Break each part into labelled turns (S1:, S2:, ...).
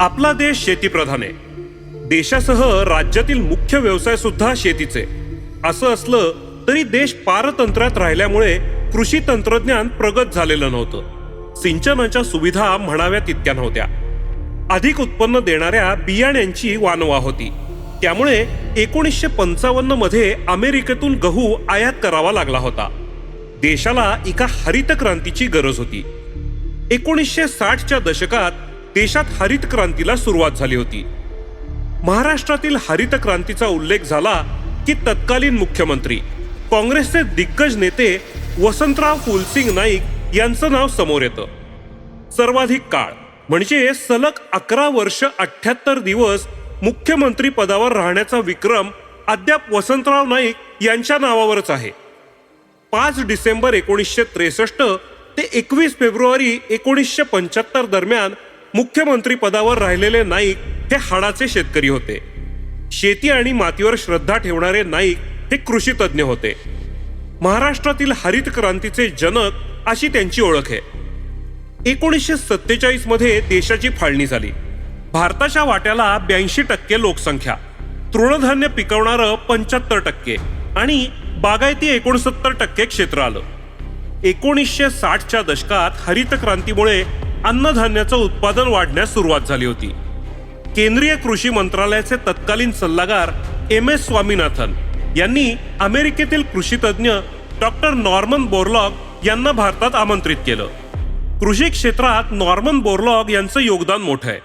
S1: आपला देश शेतीप्रधान आहे. देशासह राज्यातील मुख्य व्यवसाय सुद्धा शेतीचे. असं असलं तरी देश पारतंत्र्यात राहिल्यामुळे कृषी तंत्रज्ञान प्रगत झालेलं नव्हतं. सिंचनाच्या सुविधा म्हणाव्या तितक्या नव्हत्या. अधिक उत्पन्न देणाऱ्या बियाण्यांची वानवा होती. त्यामुळे एकोणीसशे पंचावन्नमध्ये अमेरिकेतून गहू आयात करावा लागला होता. देशाला एका हरित क्रांतीची गरज होती. एकोणीसशे साठच्या दशकात देशात हरित क्रांतीला सुरुवात झाली होती. महाराष्ट्रातील हरित क्रांतीचा उल्लेख झाला की तत्कालीन मुख्यमंत्री काँग्रेसचे दिग्गज नेते वसंतराव फुलसिंग नाईक यांचं नाव समोर येतं. सर्वाधिक काळ म्हणजे सलग अकरा वर्ष अठ्याहत्तर दिवस मुख्यमंत्री पदावर राहण्याचा विक्रम अद्याप वसंतराव नाईक यांच्या नावावरच आहे. पाच डिसेंबर एकोणीसशे त्रेसष्ट ते एकवीस फेब्रुवारी एकोणीसशे पंच्याहत्तर दरम्यान मुख्यमंत्री पदावर राहिलेले नाईक हे हाडाचे शेतकरी होते. शेती आणि मातीवर श्रद्धा ठेवणारे नाईक हे कृषी तज्ज्ञ होते. महाराष्ट्रातील हरित क्रांतीचे जनक अशी त्यांची ओळख आहे. एकोणीसशे सत्तेचाळीसमध्ये देशाची फाळणी झाली. भारताच्या वाट्याला ब्याऐंशी टक्के लोकसंख्या तृणधान्य पिकवणारं पंच्याहत्तर टक्के आणि बागायती एकोणसत्तर टक्के क्षेत्र आलं. एकोणीसशे साठच्या दशकात हरित क्रांतीमुळे अन्नधान्याचं उत्पादन वाढण्यास सुरुवात झाली होती. केंद्रीय कृषी मंत्रालयाचे तत्कालीन सल्लागार एम एस स्वामीनाथन यांनी अमेरिकेतील कृषीतज्ञ डॉक्टर नॉर्मन बोरलॉग यांना भारतात आमंत्रित केलं. कृषी क्षेत्रात नॉर्मन बोरलॉग यांचं योगदान मोठं आहे.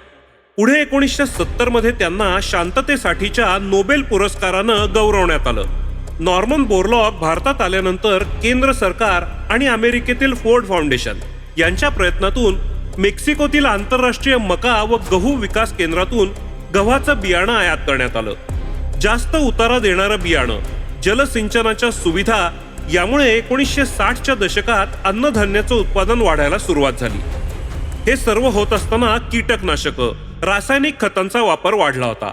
S1: पुढे एकोणीसशे सत्तरमध्ये त्यांना शांततेसाठीच्या नोबेल पुरस्कारानं गौरवण्यात आलं. नॉर्मन बोरलॉग भारतात आल्यानंतर केंद्र सरकार आणि अमेरिकेतील फोर्ड फाउंडेशन यांच्या प्रयत्नातून मेक्सिकोतील आंतरराष्ट्रीय मका व गहू विकास केंद्रातून गव्हाचं बियाणं आयात करण्यात आलं. जास्त उतारा देणारं बियाणं जलसिंचनाच्या सुविधा यामुळे एकोणीसशे साठच्या दशकात अन्नधान्याचं उत्पादन वाढायला सुरुवात झाली. हे सर्व होत असताना कीटकनाशकं रासायनिक खतांचा वापर वाढला होता.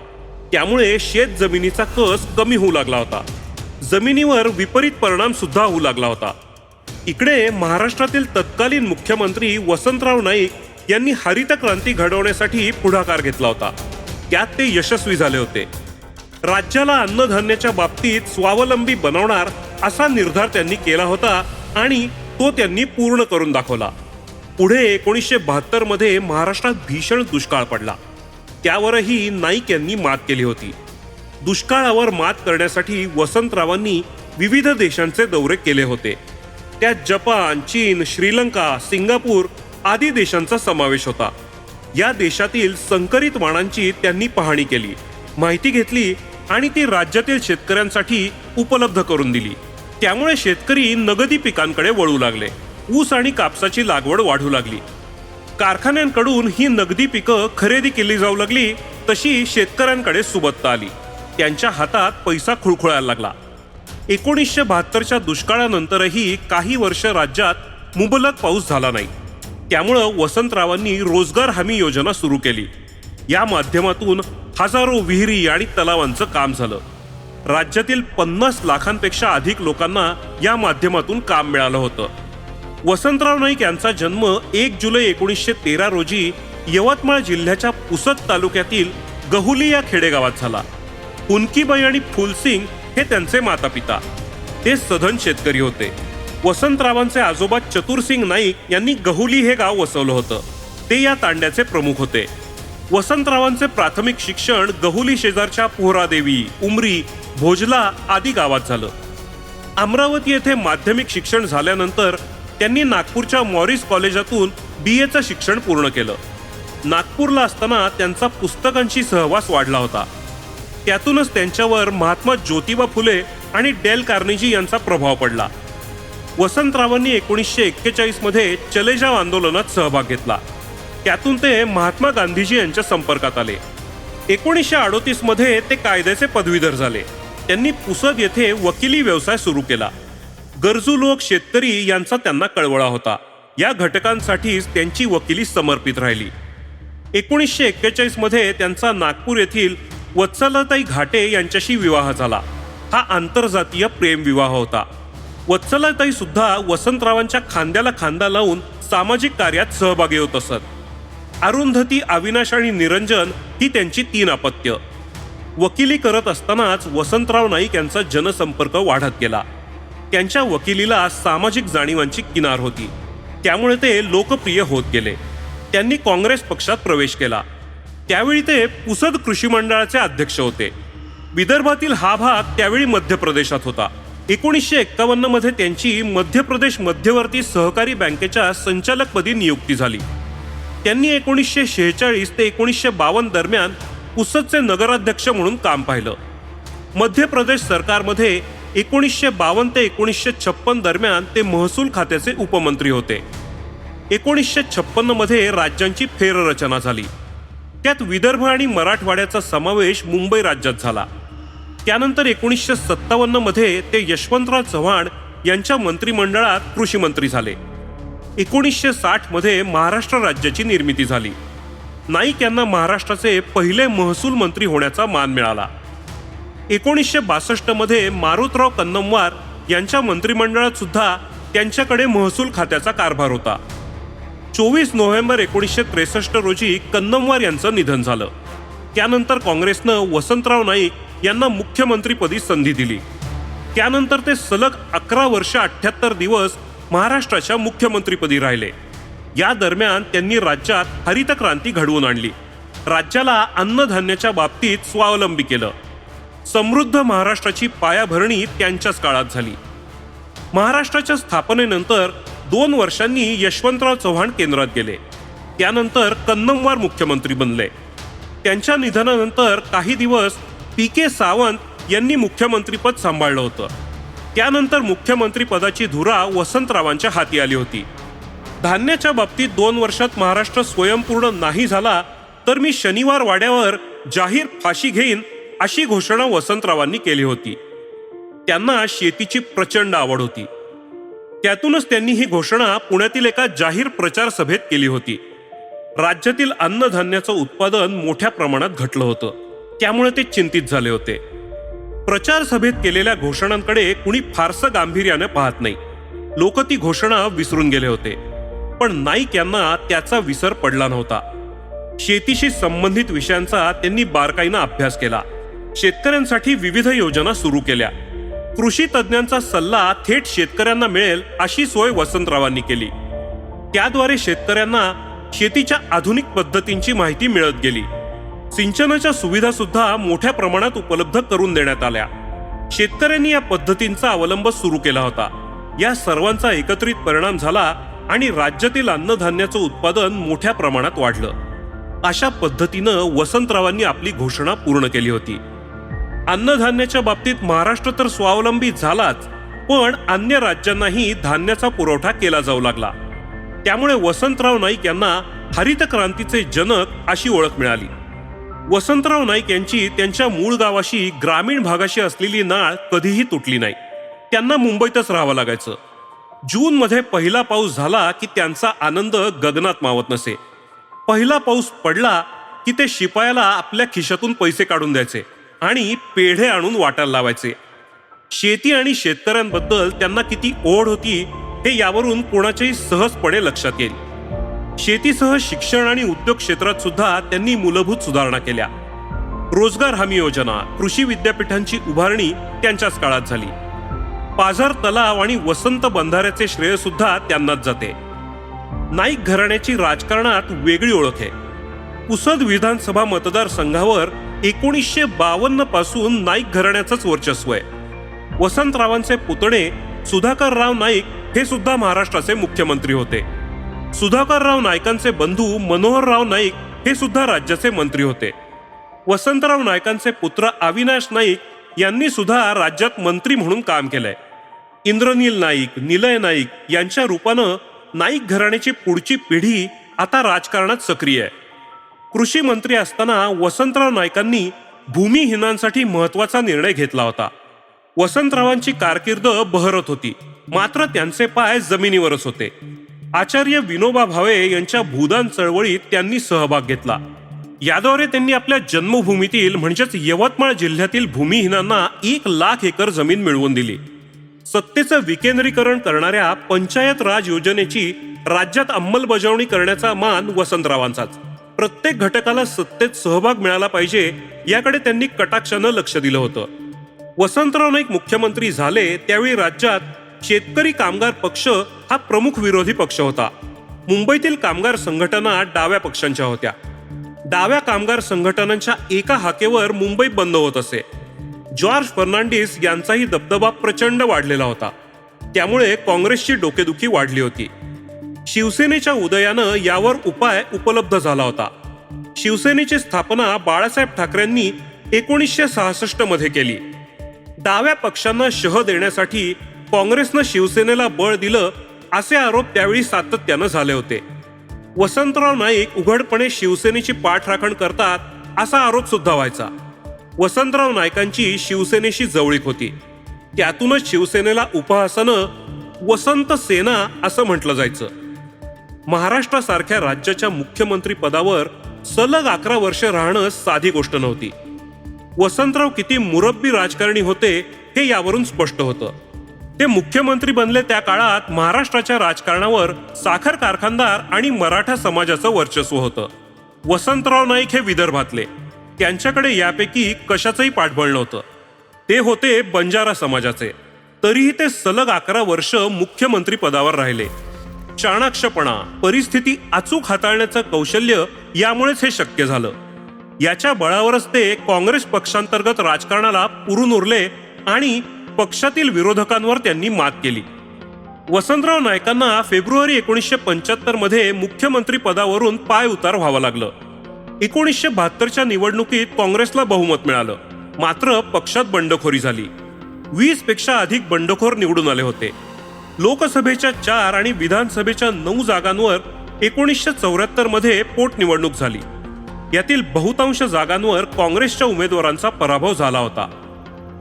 S1: त्यामुळे शेत जमिनीचा कस कमी होऊ लागला होता. जमिनीवर विपरीत परिणाम सुद्धा होऊ लागला होता. इकडे महाराष्ट्रातील तत्कालीन मुख्यमंत्री वसंतराव नाईक यांनी हरित क्रांती घडवण्यासाठी पुढाकार घेतला होता. त्यात ते यशस्वी झाले होते. राज्याला अन्नधान्याच्या बाबतीत स्वावलंबी बनवणार असा निर्धार त्यांनी केला होता आणि तो त्यांनी पूर्ण करून दाखवला. पुढे एकोणीसशे बहात्तरमध्ये महाराष्ट्रात भीषण दुष्काळ पडला. त्यावरही नाईक यांनी मात केली होती. दुष्काळावर मात करण्यासाठी वसंतरावांनी विविध देशांचे दौरे केले होते. त्यात जपान चीन श्रीलंका सिंगापूर आदी देशांचा समावेश होता. या देशातील संकरित वाणांची त्यांनी पाहणी केली माहिती घेतली आणि ती राज्यातील शेतकऱ्यांसाठी उपलब्ध करून दिली. त्यामुळे शेतकरी नगदी पिकांकडे वळू लागले. ऊस आणि कापसाची लागवड वाढू लागली. कारखान्यांकडून ही नगदी पिकं खरेदी केली जाऊ लागली तशी शेतकऱ्यांकडे सुबत्ता आली. त्यांच्या हातात पैसा खुळखुळायला लागला. एकोणीसशे बहात्तरच्या दुष्काळानंतरही काही वर्ष राज्यात मुबलक पाऊस झाला नाही. त्यामुळं वसंतरावांनी रोजगार हमी योजना सुरू केली. या माध्यमातून हजारो विहिरी आणि तलावांचं काम झालं. राज्यातील पन्नास लाखांपेक्षा अधिक लोकांना या माध्यमातून काम मिळालं होतं. वसंतराव नाईक यांचा जन्म एक जुलै एकोणीसशे तेरा रोजी यवतमाळ जिल्ह्याच्या पुसद तालुक्यातील गहुली या खेडेगावात झाला. उनकीबाई आणि फुलसिंग हे त्यांचे माता पिता ते सधन शेतकरी होते. वसंतरावांचे आजोबा चतुरसिंग नाईक यांनी गहुली हे गाव वसवलं होतं. ते या तांड्याचे प्रमुख होते. वसंतरावांचे प्राथमिक शिक्षण गहुली शेजारच्या पोहरादेवी उमरी भोजला आदी गावात झालं. अमरावती येथे माध्यमिक शिक्षण झाल्यानंतर त्यांनी नागपूरच्या मॉरिस कॉलेजातून बी एचं शिक्षण पूर्ण केलं. नागपूरला असताना त्यांचा पुस्तकांशी सहवास वाढला होता. त्यातूनच त्यांच्यावर महात्मा ज्योतिबा फुले आणि डेल कार्नेजी यांचा प्रभाव पडला. वसंतरावांनी एकोणीसशे एक्केचाळीसमध्ये चले जाव आंदोलनात सहभाग घेतला. त्यातून ते महात्मा गांधीजी यांच्या संपर्कात आले. एकोणीसशे अडोतीसमध्ये ते कायद्याचे पदवीधर झाले. त्यांनी पुसद येथे वकिली व्यवसाय सुरू केला. गरजू लोक शेतकरी यांचा त्यांना कळवळा होता. या घटकांसाठीच त्यांची वकिली समर्पित राहिली. एकोणीसशे एक्केचाळीसमध्ये त्यांचा नागपूर येथील वत्सलाताई घाटे यांच्याशी विवाह झाला. हा आंतरजातीय प्रेमविवाह होता. वत्सलाताई सुद्धा वसंतरावांच्या खांद्याला खांदा लावून सामाजिक कार्यात सहभागी होत असत. अरुंधती अविनाश आणि निरंजन ही त्यांची तीन अपत्य. वकिली करत असतानाच वसंतराव नाईक यांचा जनसंपर्क वाढत गेला. त्यांच्या वकिलीला सामाजिक जाणीवांची किनार होती. त्यामुळे ते लोकप्रिय होत गेले. त्यांनी काँग्रेस पक्षात प्रवेश केला. त्यावेळी ते पुसद कृषी मंडळाचे अध्यक्ष होते. विदर्भातील हा भाग त्यावेळी मध्य प्रदेशात होता. एकोणीसशे एक्कावन्नमध्ये त्यांची मध्य प्रदेश मध्यवर्ती सहकारी बँकेच्या संचालकपदी नियुक्ती झाली. त्यांनी एकोणीसशे शेहेचाळीस ते एकोणीसशे बावन्न दरम्यान पुसदचे नगराध्यक्ष म्हणून काम पाहिलं. मध्य प्रदेश सरकारमध्ये एकोणीसशे बावन्न ते एकोणीसशे छप्पन दरम्यान ते महसूल खात्याचे उपमंत्री होते. एकोणीसशे छप्पन्नमध्ये राज्यांची फेररचना झाली. त्यात विदर्भ आणि मराठवाड्याचा समावेश मुंबई राज्यात झाला. त्यानंतर एकोणीसशे सत्तावन्नमध्ये ते यशवंतराव चव्हाण यांच्या मंत्रिमंडळात कृषी मंत्री झाले. एकोणीसशे साठमध्ये महाराष्ट्र राज्याची निर्मिती झाली. नाईक यांना महाराष्ट्राचे पहिले महसूल मंत्री होण्याचा मान मिळाला. एकोणीसशे बासष्टमध्ये मारुतराव कन्नमवार यांच्या मंत्रिमंडळात सुद्धा त्यांच्याकडे महसूल खात्याचा कारभार होता. चोवीस नोव्हेंबर एकोणीसशे त्रेसष्ट रोजी कन्नमवार यांचं निधन झालं. त्यानंतर काँग्रेसनं वसंतराव नाईक यांना मुख्यमंत्रीपदी संधी दिली. त्यानंतर ते सलग अकरा वर्ष अठ्ठ्याहत्तर दिवस महाराष्ट्राच्या मुख्यमंत्रीपदी राहिले. या दरम्यान त्यांनी राज्यात हरित क्रांती घडवून आणली. राज्याला अन्नधान्याच्या बाबतीत स्वावलंबी केलं. समृद्ध महाराष्ट्राची पायाभरणी त्यांच्याच काळात झाली. महाराष्ट्राच्या स्थापनेनंतर दोन वर्षांनी यशवंतराव चव्हाण केंद्रात गेले. त्यानंतर कन्नमवार मुख्यमंत्री बनले. त्यांच्या निधनानंतर काही दिवस पी के सावंत यांनी मुख्यमंत्रीपद सांभाळलं होतं. त्यानंतर मुख्यमंत्रीपदाची धुरा वसंतरावांच्या हाती आली होती. धान्याच्या बाबतीत दोन वर्षात महाराष्ट्र स्वयंपूर्ण नाही झाला तर मी शनिवार वाड्यावर जाहीर फाशी घेईन अशी घोषणा वसंतरावांनी केली होती. त्यांना शेतीची प्रचंड आवड होती. त्यातूनच त्यांनी ही घोषणा पुण्यातील एका जाहीर प्रचार सभेत केली होती. राज्यातील अन्नधान्याचं उत्पादन मोठ्या प्रमाणात घटलं होतं. त्यामुळे ते चिंतित झाले होते. प्रचार सभेत केलेल्या घोषणांकडे कुणी फारसं गांभीर्याने पाहत नाही. लोक ती घोषणा विसरून गेले होते. पण नाईक यांना त्याचा विसर पडला नव्हता. शेतीशी संबंधित विषयांचा त्यांनी बारकाईनं अभ्यास केला. शेतकऱ्यांसाठी विविध योजना सुरू केल्या. कृषी तज्ज्ञांचा सल्ला थेट शेतकऱ्यांना मिळेल अशी सोय वसंतरावांनी केली. त्याद्वारे शेतकऱ्यांना शेतीच्या आधुनिक पद्धतींची माहिती मिळत गेली. सिंचनाच्या सुविधा सुद्धा मोठ्या प्रमाणात उपलब्ध करून देण्यात आल्या. शेतकऱ्यांनी या पद्धतींचा अवलंब सुरू केला होता. या सर्वांचा एकत्रित परिणाम झाला आणि राज्यातील अन्नधान्याचं उत्पादन मोठ्या प्रमाणात वाढलं. अशा पद्धतीनं वसंतरावांनी आपली घोषणा पूर्ण केली होती. अन्नधान्याच्या बाबतीत महाराष्ट्र तर स्वावलंबी झालाच पण अन्य राज्यांनाही धान्याचा पुरवठा केला जाऊ लागला. त्यामुळे वसंतराव नाईक यांना हरित क्रांतीचे जनक अशी ओळख मिळाली. वसंतराव नाईक यांची त्यांच्या मूळ गावाशी ग्रामीण भागाशी असलेली नाळ कधीही तुटली नाही. त्यांना मुंबईतच राहावं लागायचं. जून मध्ये पहिला पाऊस झाला की त्यांचा आनंद गगनात मावत नसे. पहिला पाऊस पडला की ते शिपायाला आपल्या खिशातून पैसे काढून द्यायचे. आणि पेढे आणून वाटायला लावायचे. शेती आणि शेतकऱ्यांबद्दल त्यांना किती ओढ होती हे यावरून कोणाच्याही सहजपणे लक्षात येईल. शेतीसह शिक्षण आणि उद्योग क्षेत्रात सुद्धा त्यांनी मूलभूत सुधारणा केल्या. रोजगार हमी योजना कृषी विद्यापीठांची उभारणी त्यांच्याच काळात झाली. पाझर तलाव आणि वसंत बंधाऱ्याचे श्रेय सुद्धा त्यांनाच जाते. नाईक घराण्याची राजकारणात वेगळी ओळख आहे. पुसद विधानसभा मतदारसंघावर एकोणीसशे बावन्नपासून नाईक घराण्याचंच वर्चस्व आहे. वसंतरावांचे पुतणे सुधाकरराव नाईक हे सुद्धा महाराष्ट्राचे मुख्यमंत्री होते. सुधाकरराव नाईकांचे बंधू मनोहरराव नाईक हे सुद्धा राज्याचे मंत्री होते. वसंतराव नाईकांचे पुत्र अविनाश नाईक यांनी सुद्धा राज्यात मंत्री म्हणून काम केलंय. इंद्रनील नाईक निलय नाईक यांच्या रूपानं नाईक घराण्याची पुढची पिढी आता राजकारणात सक्रिय आहे. कृषी मंत्री असताना वसंतराव नाईकांनी भूमिहीनांसाठी महत्त्वाचा निर्णय घेतला होता. वसंतरावांची कारकीर्द बहरत होती. मात्र त्यांचे पाय जमिनीवरच होते. आचार्य विनोबा भावे यांच्या भूदान चळवळीत त्यांनी सहभाग घेतला. याद्वारे त्यांनी आपल्या जन्मभूमीतील म्हणजेच यवतमाळ जिल्ह्यातील भूमिहीनांना एक लाख एकर जमीन मिळवून दिली. सत्तेचं विकेंद्रीकरण करणाऱ्या पंचायत राज योजनेची राज्यात अंमलबजावणी करण्याचा मान वसंतरावांचाच. प्रत्येक घटकाला सत्तेत सहभाग मिळाला पाहिजे याकडे त्यांनी कटाक्षानं लक्ष दिलं होतं. वसंतराव नाईक मुख्यमंत्री झाले त्यावेळी राज्यात शेतकरी कामगार पक्ष हा प्रमुख विरोधी पक्ष होता. मुंबईतील कामगार संघटना डाव्या पक्षांच्या होत्या. डाव्या कामगार संघटनांच्या एका हाकेवर मुंबई बंद होत असे. जॉर्ज फर्नांडिस यांचाही दबदबा प्रचंड वाढलेला होता. त्यामुळे काँग्रेसची डोकेदुखी वाढली होती. शिवसेनेच्या उदयानं यावर उपाय उपलब्ध झाला होता. शिवसेनेची स्थापना बाळासाहेब ठाकरेंनी एकोणीसशे सहासष्टमध्ये केली. डाव्या पक्षांना शह देण्यासाठी काँग्रेसनं शिवसेनेला बळ दिलं असे आरोप त्यावेळी सातत्यानं झाले होते. वसंतराव नाईक उघडपणे शिवसेनेची पाठराखण करतात असा आरोप सुद्धा व्हायचा. वसंतराव नाईकांची शिवसेनेशी जवळीक होती. त्यातूनच शिवसेनेला उपहासानं वसंत सेना असं म्हटलं जायचं. महाराष्ट्रासारख्या राज्याच्या मुख्यमंत्री पदावर सलग अकरा वर्ष राहणं साधी गोष्ट नव्हती. वसंतराव किती मुरब्बी राजकारणी होते हे यावरून स्पष्ट होतं. ते मुख्यमंत्री बनले त्या काळात महाराष्ट्राच्या राजकारणावर साखर कारखानदार आणि मराठा समाजाचं वर्चस्व होतं. वसंतराव नाईक हे विदर्भातले. त्यांच्याकडे यापैकी कशाचंही पाठबळ नव्हतं. ते होते बंजारा समाजाचे. तरीही ते सलग अकरा वर्ष मुख्यमंत्री पदावर राहिले. चाणाक्षपणा परिस्थिती अचूक हाताळण्याचं कौशल्य यामुळेच हे शक्य झालं. याच्या बळावरच ते काँग्रेस पक्षांतर्गत राजकारणाला पुरून उरले आणि पक्षातील विरोधकांवर त्यांनी मात केली. वसंतराव नायकांना फेब्रुवारी एकोणीसशे पंच्याहत्तरमध्ये मुख्यमंत्री पदावरून पाय उतार व्हावं लागलं. एकोणीसशे बहात्तरच्या निवडणुकीत काँग्रेसला बहुमत मिळालं. मात्र पक्षात बंडखोरी झाली. वीसपेक्षा अधिक बंडखोर निवडून आले होते. लोकसभेच्या चार आणि विधानसभेच्या नऊ जागांवर एकोणीसशे चौऱ्याहत्तरमध्ये पोटनिवडणूक झाली. यातील बहुतांश जागांवर काँग्रेसच्या उमेदवारांचा पराभव झाला होता.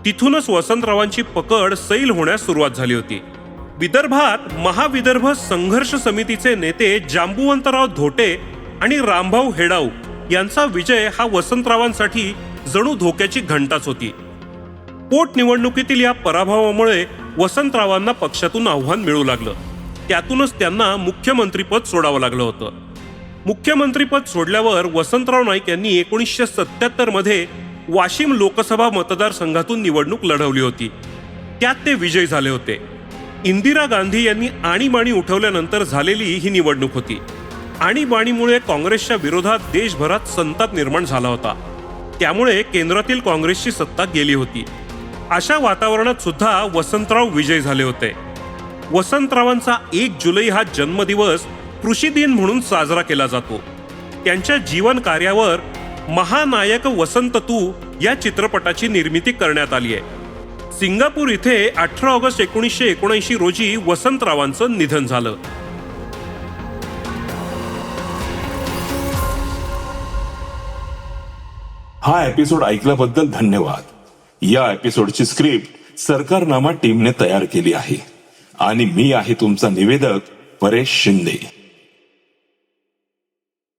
S1: तिथूनच वसंतरावांची पकड सैल होण्यास सुरुवात झाली होती. विदर्भात महाविदर्भ संघर्ष समितीचे नेते जांबुवंतराव धोटे आणि रामभाऊ हेडाऊ यांचा विजय हा वसंतरावांसाठी जणू धोक्याची घंटाच होती. पोटनिवडणुकीतील या पराभवामुळे वसंतरावांना पक्षातून आव्हान मिळू लागलं. त्यातूनच त्यांना मुख्यमंत्रीपद सोडावं लागलं होतं. मुख्यमंत्रीपद सोडल्यावर वसंतराव नाईक यांनी एकोणीसशे सत्त्याहत्तरमध्ये वाशिम लोकसभा मतदारसंघातून निवडणूक लढवली होती. त्यात ते विजयी झाले होते. इंदिरा गांधी यांनी आणीबाणी उठवल्यानंतर झालेली ही निवडणूक होती. आणीबाणीमुळे काँग्रेसच्या विरोधात देशभरात संताप निर्माण झाला होता. त्यामुळे केंद्रातील काँग्रेसची सत्ता गेली होती. अशा वातावरणात सुद्धा वसंतराव विजय झाले होते. वसंतरावांचा एक जुलै हा जन्मदिवस कृषी दिन म्हणून साजरा केला जातो. त्यांच्या जीवन कार्यावर महानायक वसंत तू या चित्रपटाची निर्मिती करण्यात आली आहे. सिंगापूर इथे अठरा ऑगस्ट एकोणीसशे एकोणऐंशी रोजी वसंतरावांचं निधन झालं.
S2: हा एपिसोड ऐकल्याबद्दल धन्यवाद. या एपिसोडची स्क्रिप्ट सरकारनामा टीमने तयार केली आहे. आणि मी आहे तुमचा निवेदक परेश शिंदे.